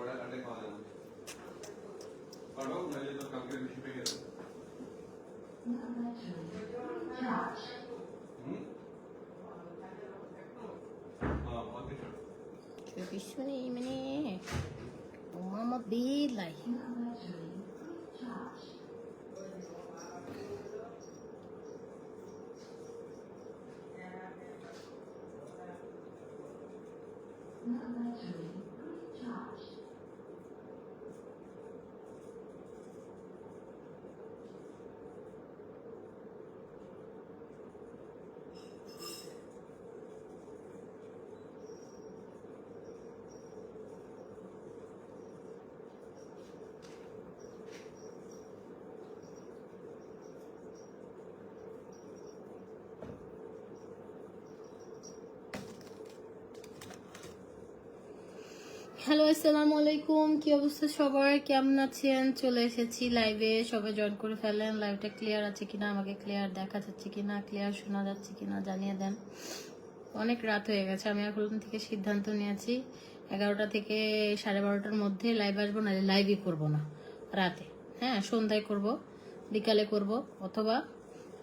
বড়া কাটে খাওয়া যাবে পারো নাহলে তো কালকে বেশি পেয়ে গেছে হ্যালো, আসসালামু আলাইকুম। কি অবস্থা সবার? কেমন আছেন? চলে এসেছি লাইভে সবাই জয়েন করে ফেলেন। লাইভটা ক্লিয়ার আছে কিনা? আমাকে ক্লিয়ার দেখা যাচ্ছে কিনা? ক্লিয়ার শোনা যাচ্ছে কিনা? জানিয়ে দেন। অনেক রাত হয়ে গেছে। আমি এখন থেকে সিদ্ধান্ত নিয়েছি, এগারোটা থেকে সাড়ে বারোটার মধ্যে লাইভ আসব না লাইভই করব না। রাতে। হ্যাঁ সন্ধ্যায় করব, বিকালে করব, অথবা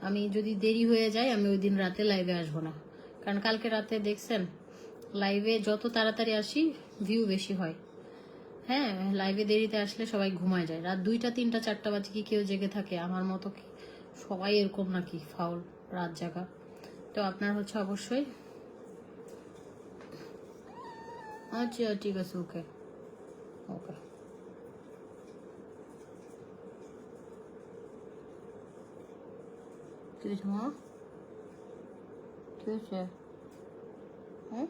আমি যদি দেরি হয়ে যায়, আমি ওই দিন রাতে লাইভে আসব না। কারণ কালকে রাতে দেখছেন লাইভে যত তাড়াতাড়ি আসি ভিউ বেশি হয়। হ্যাঁ লাইভে দেরিতে আসলে সবাই ঘুমায় যায়। রাত দুইটা, তিনটা, চারটা বাজে কি কেউ জেগে থাকে? আমার মতো কি সবাই এরকম নাকি? ফাউল রাত জাগা। তো আপনার হচ্ছে অবশ্যই আচ্ছা ঠিক আছে ওকে ওকে কি হয়েছে, মা? কি হয়েছে? হ্যাঁ?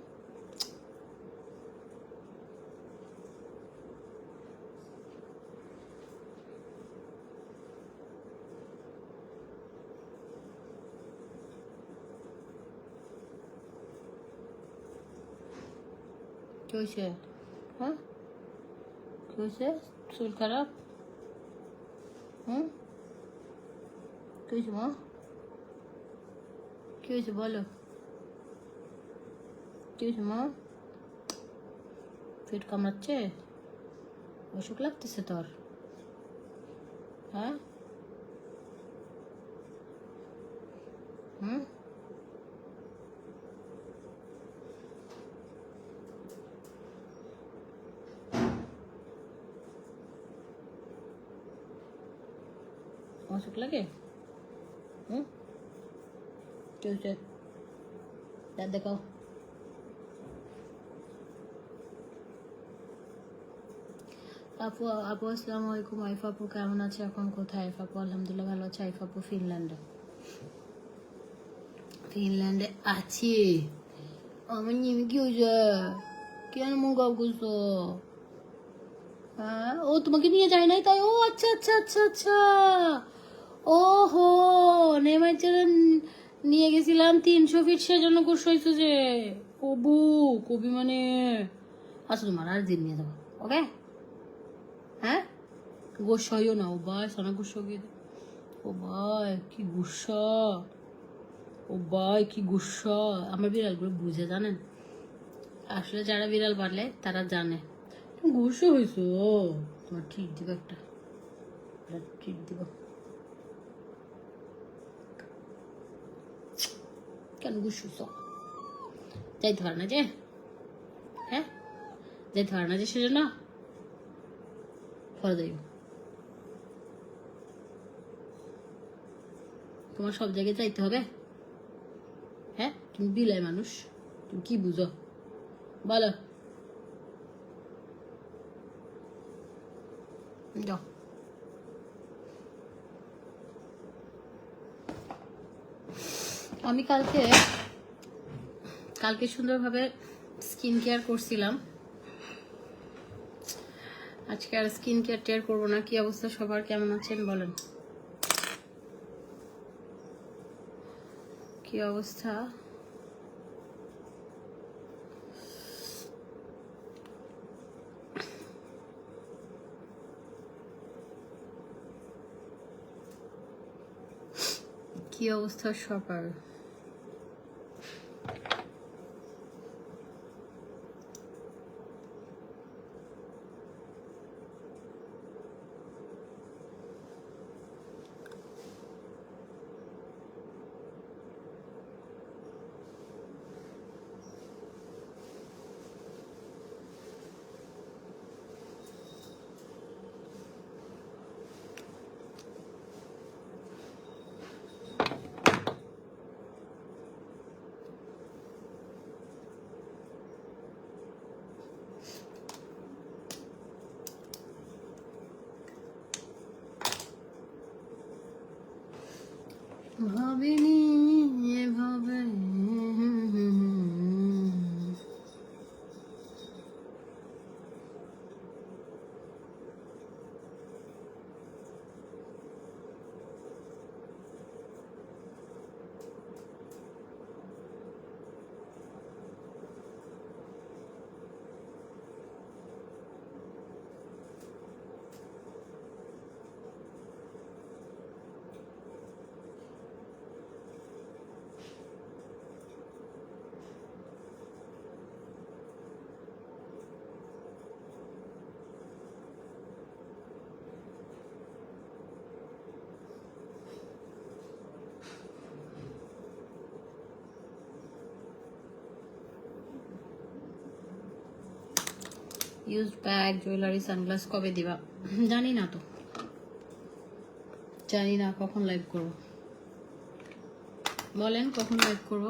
কি হয়েছে? হ্যাঁ? কি হয়েছে? শরীর খারাপ? হুম? কি হয়েছে মা? কি হয়েছে বলো? কি হয়েছে মা? পেট কামড়াচ্ছে? অসুখ লাগতেছে তোর? হ্যাঁ? অসুখ লাগে? হুম? হয়েছে দাঁত দেখাও। আপু আপু, আসসালামু আলাইকুম। আইফ আপু, কেমন আছে এখন? কোথায় আইফ আপু? আলহামদুলিল্লাহ ভালো আছে। আইফ আপু, ফিনল্যান্ডে। ফিনল্যান্ডে আছি। আমার নিমি কি হয়েছে কেন মন গাও করছ হ্যাঁ? ও তোমাকে নিয়ে যায় নাই তাই? ও আচ্ছা আচ্ছা আচ্ছা আচ্ছা। ও হো নেমার নিয়ে গেছিলাম তিনশো ফিট সেজন্য গোস হয়েছে যে। কবু কবি মানে আচ্ছা তোমার আর দিন নিয়ে যাব, ওকে? হ্যাঁ? গোস হইও না, ও ভাই, সোনা গোস গিয়ে। ও ভাই, কি গুসা। ও ভাই, কি গুসা। আমার বিড়ালগুলো বুঝে জানেন? আসলে যারা বিড়াল পারলে তারা জানে। গুসো হয়েছো তোমার ঠিক দিব একটা। ঠিক দিব কেন গুসুস যাইতে পারে না যে। হ্যাঁ? যাইতে পারে না যে সেজন্য পরে যাইব তোমার সব জায়গায় যাইতে হবে। হ্যাঁ? তুমি বিলাই মানুষ। তুমি কি বুঝো? বলো। যাও। আমি কালকে কালকে সুন্দরভাবে স্কিন কেয়ার করছিলাম। আজকে আর স্কিন কেয়ার টেয়ার করব না। কি অবস্থা সবার? কেমন আছেন? বলেন। কি অবস্থা? কি অবস্থা সবার? ভাবিনি এভাবে ইউজ ব্যাগ, জুয়েলারি, সানগ্লাস কবে দিবা? জানি না তো। জানি না, কখন লাইভ করব? বলেন, কখন লাইভ করব?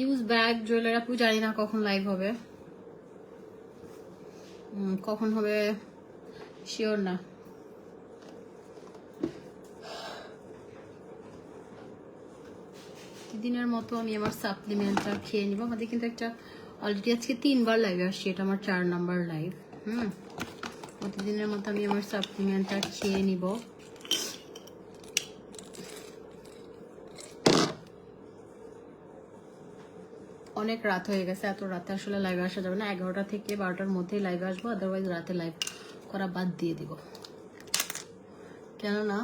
ইউজ ব্যাগ জুয়েলারি আপু জানি না কখন লাইভ হবে। কখন হবে শিওর না। দিনের মতো আমি আমার সাপ্লিমেন্টটা খেয়ে নিব। আমাদের কিন্তু একটা অলরেডি আজকে তিনবার লাইভ আসছি, এটা আমার চার নাম্বার লাইভ হুম, প্রতিদিনের মতো আমি আমার সাপ্লিমেন্টটা খেয়ে নিব। অনেক রাত হয়ে গেছে, এত রাতে আসলে লাইভে আসা যাবে না। এগারোটা থেকে বারোটার মধ্যেই লাইভে আসব আদারওয়াইজ রাতে লাইভ করা বাদ দিয়ে দিব। কেননা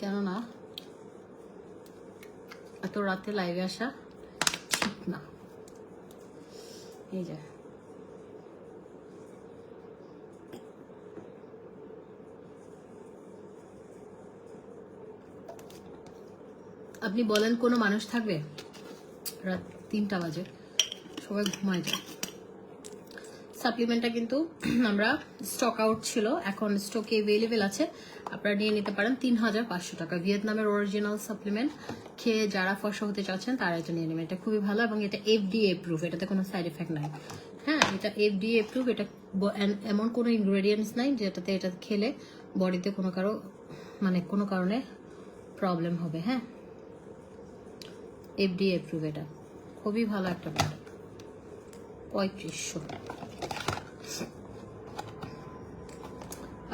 কেননা, এত রাতে লাইভে আসা ঠিক না। এই যে। আপনি বলেন কোনো মানুষ থাকবে? রাত তিনটা বাজে। সবাই ঘুমায় যায়। সাপ্লিমেন্টটা কিন্তু আমরা স্টক আউট ছিল। এখন স্টকে অ্যাভেলেবেল আছে। আপনারা নিয়ে নিতে পারেন তিন হাজার পাঁচশো টাকা। ভিয়েতনামের অরিজিনাল সাপ্লিমেন্ট খেয়ে যারা ফসা হতে চাচ্ছেন, তারা এটা নিয়ে নেবেন। এটা খুবই ভালো এবং এটা এফডিএ প্রুফ এটাতে কোনো সাইড এফেক্ট নাই। হ্যাঁ এটা এফডিএ প্রুফ এটা এমন কোনো ইনগ্রেডিয়েন্টস নাই যেটাতে এটা খেলে বডিতে কোনো কারও মানে কোনো কারণে প্রবলেম হবে। হ্যাঁ? এফডিএ অ্যাপ্রুভ এটা। খুবই ভালো একটা প্রোডাক্ট পঁয়ত্রিশশো।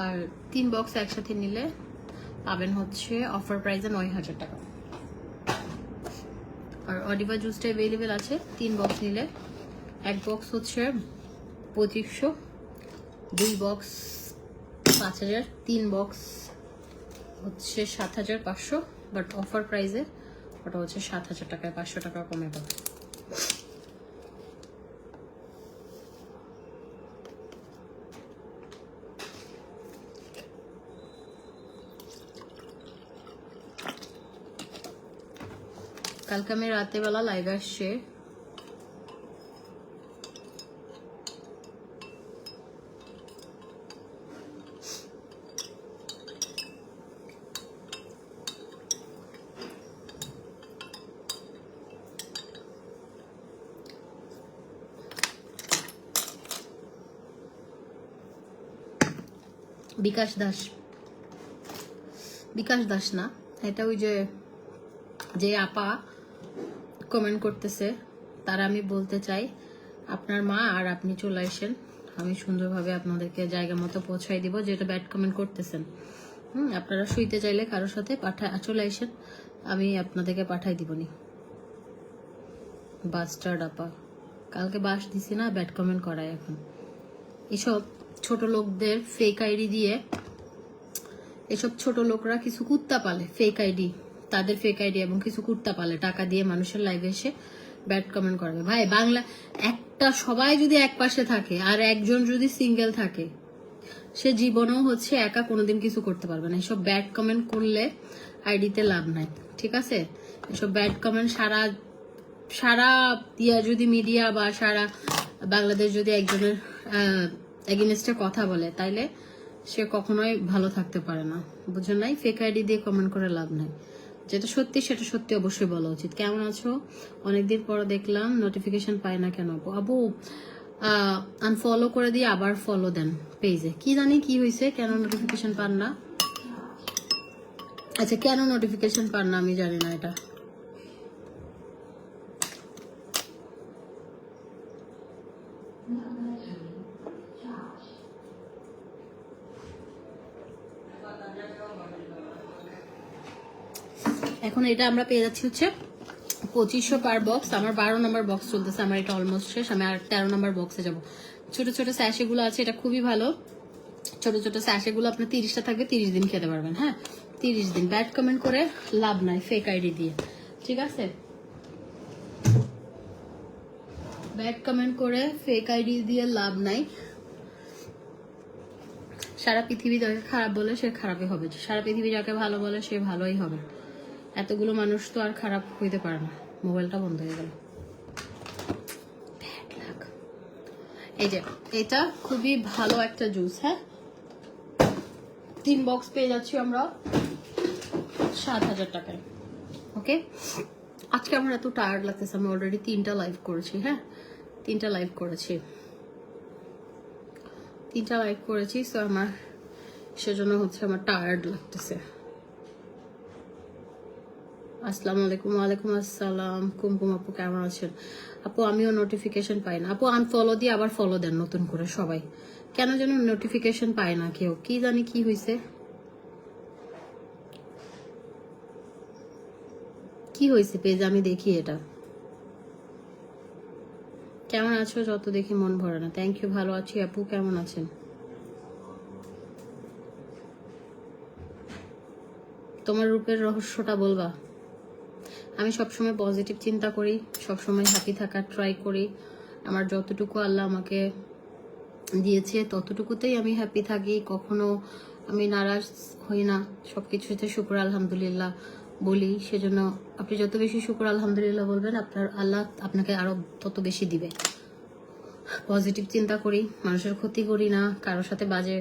আর তিন বক্স একসাথে নিলে পাবেন হচ্ছে অফার প্রাইসে নয় হাজার টাকা। আর অডিবা জুসটা অ্যাভেলেবেল আছে। তিন বক্স নিলে এক বক্স হচ্ছে পঁচিশশো, দুই বক্স পাঁচ হাজার, তিন বক্স হচ্ছে সাত হাজার পাঁচশো। বাট অফার প্রাইসে ওটা হচ্ছে সাত হাজার টাকায়, পাঁচশো টাকা কমে পাবে কালকে আমি রাতে বেলা লাইভ আসছে। বিকাশ দাস। বিকাশ দাস না। এটা ওই যে যে আপা কমেন্ট করতেছে, তারা আমি বলতে চাই, আপনার মা আর আপনি চলে আসেন। আমি সুন্দরভাবে আপনাদেরকে জায়গা মতো পৌঁছাই দিব, যেটা ব্যাড কমেন্ট করতেছেন। হুম, আপনারা শুইতে চাইলে কারোর সাথে পাঠা, চলে আসেন। আমি আপনাদেরকে পাঠাই দিবনি। বাস্টার্ড আপা। কালকে বাস দিছি না ব্যাড কমেন্ট করায় এখন। এসব ছোট লোকদের ফেক আইডি দিয়ে এসব ছোট লোকরা কিছু কুত্তা পালে ফেক আইডি তাদের ফেক আইডি এবং কিছু কুত্তা পালে, টাকা দিয়ে মানুষের লাইভে এসে ব্যাড কমেন্ট করবে ভাই, বাংলা, একটা সবাই যদি এক পাশে থাকে আর একজন যদি সিঙ্গেল থাকে, সে জীবনেও হচ্ছে একা কোনোদিন কিছু করতে পারবে না। এসব ব্যাড কমেন্ট করলে আইডিতে লাভ নাই, ঠিক আছে? এসব ব্যাড কমেন্ট সারা সারা ইয়া যদি মিডিয়া বা সারা বাংলাদেশ যদি একজনের এগেনস্টে কথা বলে, তাইলে সে কখনোই ভালো থাকতে পারে না। বুঝেন নাই? ফেক আইডি দিয়ে কমেন্ট করে লাভ নাই। যেটা সত্যি, সেটা সত্যি অবশ্যই বলা উচিত। কেমন আছো? অনেকদিন পর দেখলাম নোটিফিকেশন পাই না কেন আপু আবু আনফলো করে দিয়ে আবার ফলো দেন পেজে কি জানি কি হয়েছে কেন নোটিফিকেশন পান না? আচ্ছা কেন নোটিফিকেশন পান না আমি জানি না এটা। এখন এটা আমরা পেয়ে যাচ্ছি হচ্ছে পঁচিশশো পার বক্স আমার বারো নম্বর বক্স চলতেছে, আমার এটা অলমোস্ট শেষ, আমি আর তেরো নম্বর বক্সে যাব। ছোট ছোট স্যাশেগুলো আছে, এটা খুবই ভালো। ছোট ছোট স্যাশেগুলো আপনার তিরিশটা থাকবে, তিরিশ দিন খেতে পারবেন হ্যাঁ? তিরিশ দিন ব্যাড কমেন্ট করে লাভ নাই ফেক আইডি দিয়ে, ঠিক আছে? ব্যাড কমেন্ট করে ফেক আইডি দিয়ে লাভ নাই। সারা পৃথিবী যাকে খারাপ বলে, সে খারাপই হবে। সারা পৃথিবী যাকে ভালো বলে, সে ভালোই হবে। এতগুলো মানুষ তো আর খারাপ হইতে পারে না। মোবাইলটা বন্ধ হয়ে গেল। এই যে, এটা খুবই ভালো একটা জুস হ্যাঁ? তিন বক্স পেয়ে যাচ্ছি আমরা সাত হাজার টাকায়। ওকে আজকে আমার এত টায়ার্ড লাগতেছে, আমি অলরেডি তিনটা লাইভ করেছি হ্যাঁ? তিনটা লাইভ করেছি। তিনটা লাইভ করেছি সো আমার, সেজন্য হচ্ছে আমার টায়ার্ড লাগতেছে। আসসালামু আলাইকুম, ওয়ালাইকুম আসসালাম। কুমকুম আপু, কেমন আছেন? আপু, আমিও নোটিফিকেশন পাই না। আপু আনফলো দিয়ে আবার ফলো দেন নতুন করে সবাই। কেন যেন নোটিফিকেশন পায় না কেউ। কি জানি কি হয়েছে কি হয়েছে পেজ? আমি দেখি এটা। কেমন আছো? যত দেখি মন ভরে না। থ্যাংক ইউ ভালো আছি। আপু, কেমন আছেন? তোমার রূপের রহস্যটা বলবা। আমি সবসময় পজিটিভ চিন্তা করি, সবসময় হ্যাপি থাকার ট্রাই করি। আমার যতটুকু আল্লাহ আমাকে দিয়েছে, ততটুকুতেই আমি হ্যাপি থাকি। কখনো আমি নারাজ হই না। সব কিছুতে শুক্র আলহামদুলিল্লাহ বলি। সেজন্য আপনি যত বেশি শুক্র আলহামদুলিল্লাহ বলবেন, আপনার আল্লাহ আপনাকে আরও তত বেশি দিবে। পজিটিভ চিন্তা করি, মানুষের ক্ষতি করি না, কারোর সাথে বাজে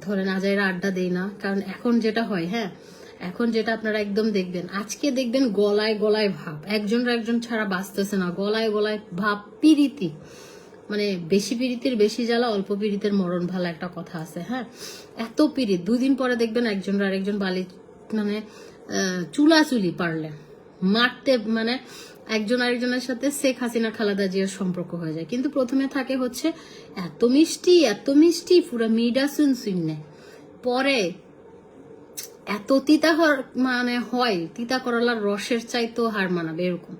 ধরেন আজাইরা আড্ডা দেই না। কারণ এখন যেটা হয় হ্যাঁ এখন যেটা আপনারা একদম দেখবেন, আজকে দেখবেন গলায় গলায় ভাব। একজন একজন ছাড়া বাঁচতেছে না। গলায় গলায় ভাব, পিরিতি। মানে বেশি পিরিতির, বেশি জ্বালা, অল্প পিরিতের মরণ ভালো একটা কথা আছে হ্যাঁ? এত পিরিত। দুদিন পরে দেখবেন একজন আরেকজন বালি মানে চুলাচুলি পারলে। মারতে মানে একজন আরেকজনের সাথে শেখ হাসিনা, খালাদা জিয়ার সম্পর্ক হয়ে যায়। কিন্তু প্রথমে থাকে হচ্ছে, এত মিষ্টি এত মিষ্টি, পুরো মিডা সুন পরে এত তিতা মানে হয়, তিতা করলার রসের চাই তো হার মানাবে এরকম।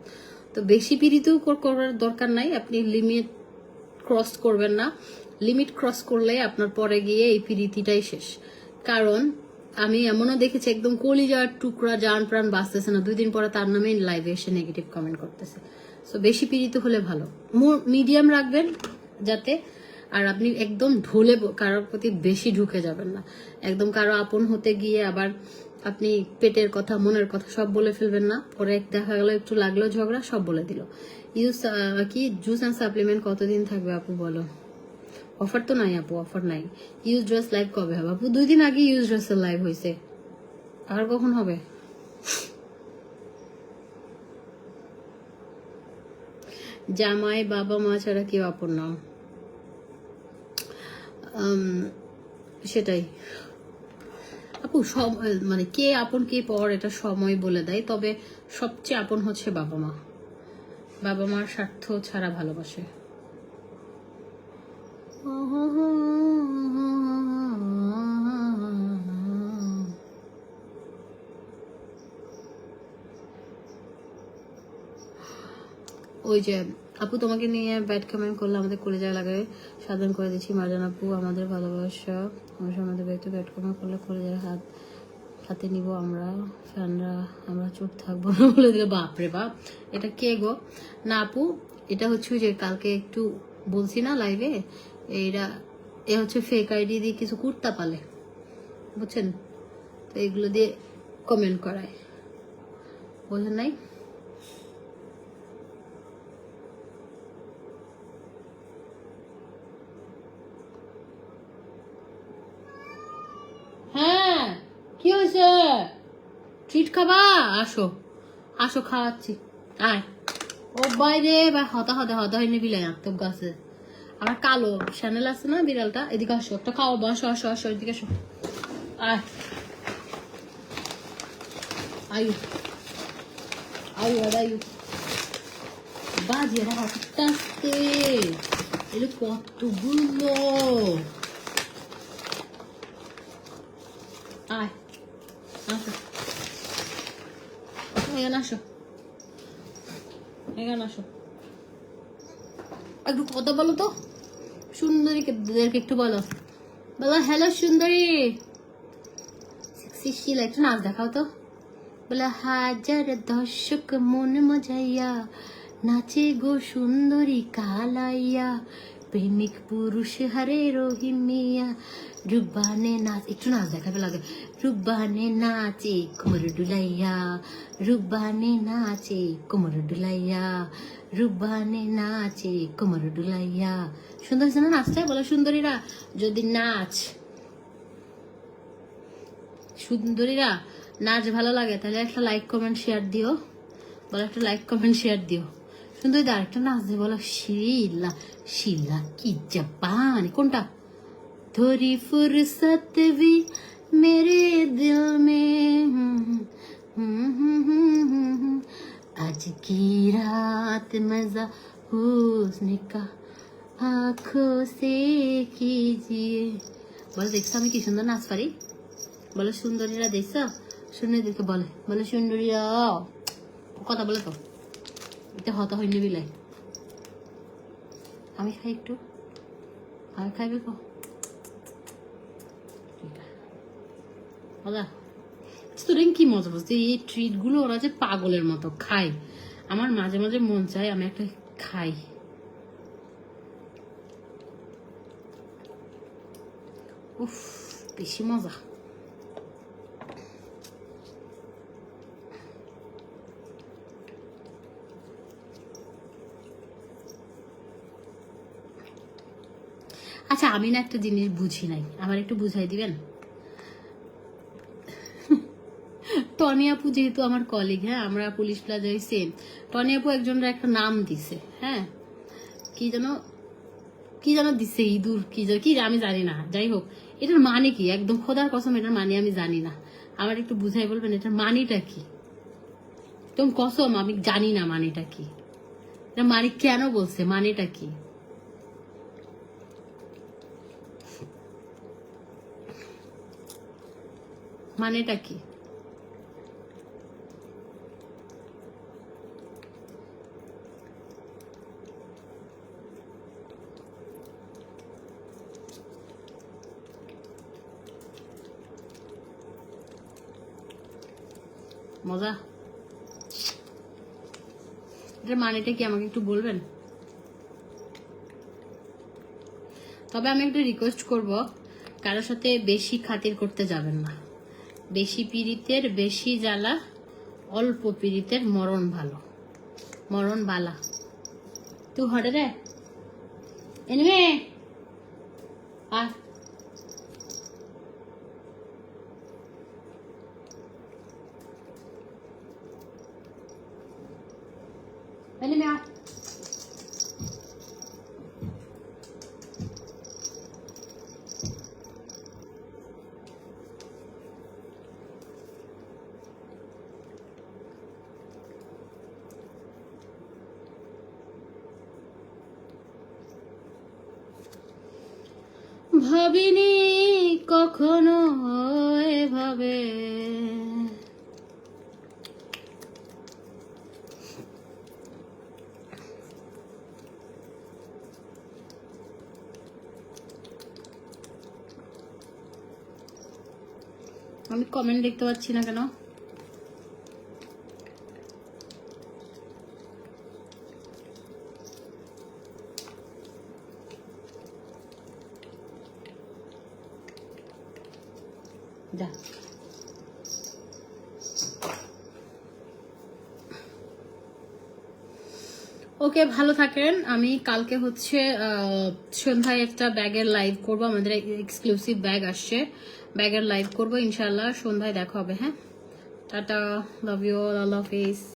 তো বেশি পিড়িতেও কর- করার দরকার নাই, আপনি লিমিট ক্রস করবেন না। লিমিট ক্রস করলে আপনার পরে গিয়ে এই পিড়িতিটাই শেষ। কারণ আমি এমনও দেখেছি, একদম কলিজার টুকরা জান প্রাণ বাঁচতেছে না। দুই দিন পরে তার নামে লাইভে এসে নেগেটিভ কমেন্ট করতেছে। সো বেশি পীড়িত হলে ভালো। মিডিয়াম রাখবেন যাতে আর আপনি একদম ঢলে কারোর প্রতি বেশি ঢুকে যাবেন না। একদম কারও আপন হতে গিয়ে আবার আপনি পেটের কথা মনের কথা সব বলে ফেলবেন না। পরে দেখা গেল একটু লাগল ঝগড়া সব বলে দিল। ইউজ কি? জুস অ্যান্ড সাপ্লিমেন্ট কতদিন থাকবে আপু বলো? অফার তো নাই আপু অফার নাই। ইউজ ড্রেস লাইভ কবে হবে? আপু দুই দিন আগে ইউজ ড্রেসের লাইভ হয়েছে আর কখন হবে? জামাই বাবা মা ছাড়া কেউ আপন উম, সেটাই। আপু, সব মানে কে আপন, কে পর এটা সময় বলে দেয়, তবে সবচেয়ে আপন হচ্ছে বাবা মা। বাবা মার স্বার্থ ছাড়া ভালোবাসে। ওই যে আপু, তোমাকে নিয়ে ব্যাড কমেন্ট করলে আমাদের করে যাওয়া লাগে সাধন করে দিচ্ছি, মার্জান আপু, আমাদের ভালোবাসা। আমার আমাদের ব্যক্তি ব্যাড কমেন্ট করলে করে যায় হাত, হাতে নিব আমরা, ফ্যানরা, আমরা চুপ থাকব না বলে দিলে বাপরে বাপ। এটা কে গো? না আপু, এটা হচ্ছে যে কালকে একটু বলছি না লাইভে এইটা এ হচ্ছে ফেক আইডি দিয়ে কিছু কুর্তা পালে, বুঝছেন? তো এগুলো দিয়ে কমেন্ট করায়। বোঝেন নাই হ্যাঁ কি হয়েছে ট্রিট খাবা? আসো। আসো, খাওয়াচ্ছি। আয়। ও বাইরে বা হতা হতা হতা হয়নি বিলাই আত্মক গাছে। আমার কালো চ্যানেল আছে না বিড়ালটা? এদিকে আসো, একটা খাওয়াবো আসো আসো আসো, এদিকে আসো। আয়। আয়ু। আয়ু আয়ু বাজিয়ে রাখা আস্তে আস্তে এগুলো কতগুলো। আয় আসো আসো। আসো। একটু কথা বলো তো। সুন্দরীকে একটু বলো। বলো হ্যালো সুন্দরী। একটু নাচ দেখাও তো। বলে, হাজার দর্শক মন মজাইয়া, নাচে গো সুন্দরী কালাইয়া, প্রেমিক পুরুষ হারে রহিমিয়া রুবানে নাচ, একটু নাচ দেখাবে লাগে। রুবানে নাচে কোমর ডুলাইয়া। রুবানে নাচে কোমর ডুলাইয়া। রুবানে নাচে কোমর ডুলাইয়া। সুন্দর হয়েছে না নাচটা বলো সুন্দরীরা। যদি নাচ, সুন্দরীরা নাচ ভালো লাগে, তাহলে একটা লাইক কমেন্ট শেয়ার দিও। বলো একটা লাইক কমেন্ট শেয়ার দিও। সুন্দরী দা আরেকটা নাচ দিয়ে বলো, শিলা শিলা কি জাপান, কোনটা? थोड़ी फुर्सत भी मेरे दिल में आज की रात मजा हुस्न का आंखों से कीजिए বলো দেখছো আমি কি সুন্দর নাচ পারি বলো সুন্দরীরা দেখছো সুন্দরীদেরকে বলে বলে সুন্দরীরা কথা বলে তো এটা হতা হয়নি বিলাই আমি খাই একটু আমি খাইবে কো স্টুডেন্ট কি মজা বুঝতে, এই ট্রিটগুলো ওরা যে পাগলের মতো খায়। আমার মাঝে মাঝে মন চায় আমি একটা খাই। উফ, বেশি মজা। আচ্ছা আমি না একটা জিনিস বুঝি নাই। আমার একটু বুঝাই দিবেন? টনি যেহেতু আমার কলিগ হ্যাঁ আমরা পুলিশ প্লাজায় সেম টনি আপু একজনের একটা নাম দিছে হ্যাঁ কি যেন কি যেন দিছে ইঁদুর, কি যেন, কি আমি জানি না। যাই হোক, এটার মানে কি? একদম খোদার কসম, এটার মানে আমি জানি না। আমার একটু বুঝাই বলবেন, এটার মানেটা কি? একদম কসম, আমি জানি না মানেটা কি। এটা মানে কেন বলছে? মানেটা কি? মানেটা কি? মজা। এটার মানেটা কি আমাকে একটু বলবেন? তবে আমি একটা রিকোয়েস্ট করব, কারোর সাথে বেশি খাতির করতে যাবেন না। বেশি পীড়িতের, বেশি জ্বালা, অল্প পীড়িতের মরণ ভালো। মরণ বালা। তুই হটে রে। এনিমে! আয়। এনিমে আয় ভাবিনি কখনো এভাবে আমি কমেন্ট দেখতে পাচ্ছি না কেন? ওকে, ভালো থাকেন। আমি কালকে হচ্ছে সন্ধ্যায় একটা ব্যাগের লাইভ করব। আমাদের এক্সক্লুসিভ ব্যাগ আসছে। ব্যাগের লাইভ করব ইনশাল্লাহ সন্ধ্যায় দেখা হবে হ্যাঁ? Tata love you all Hafiz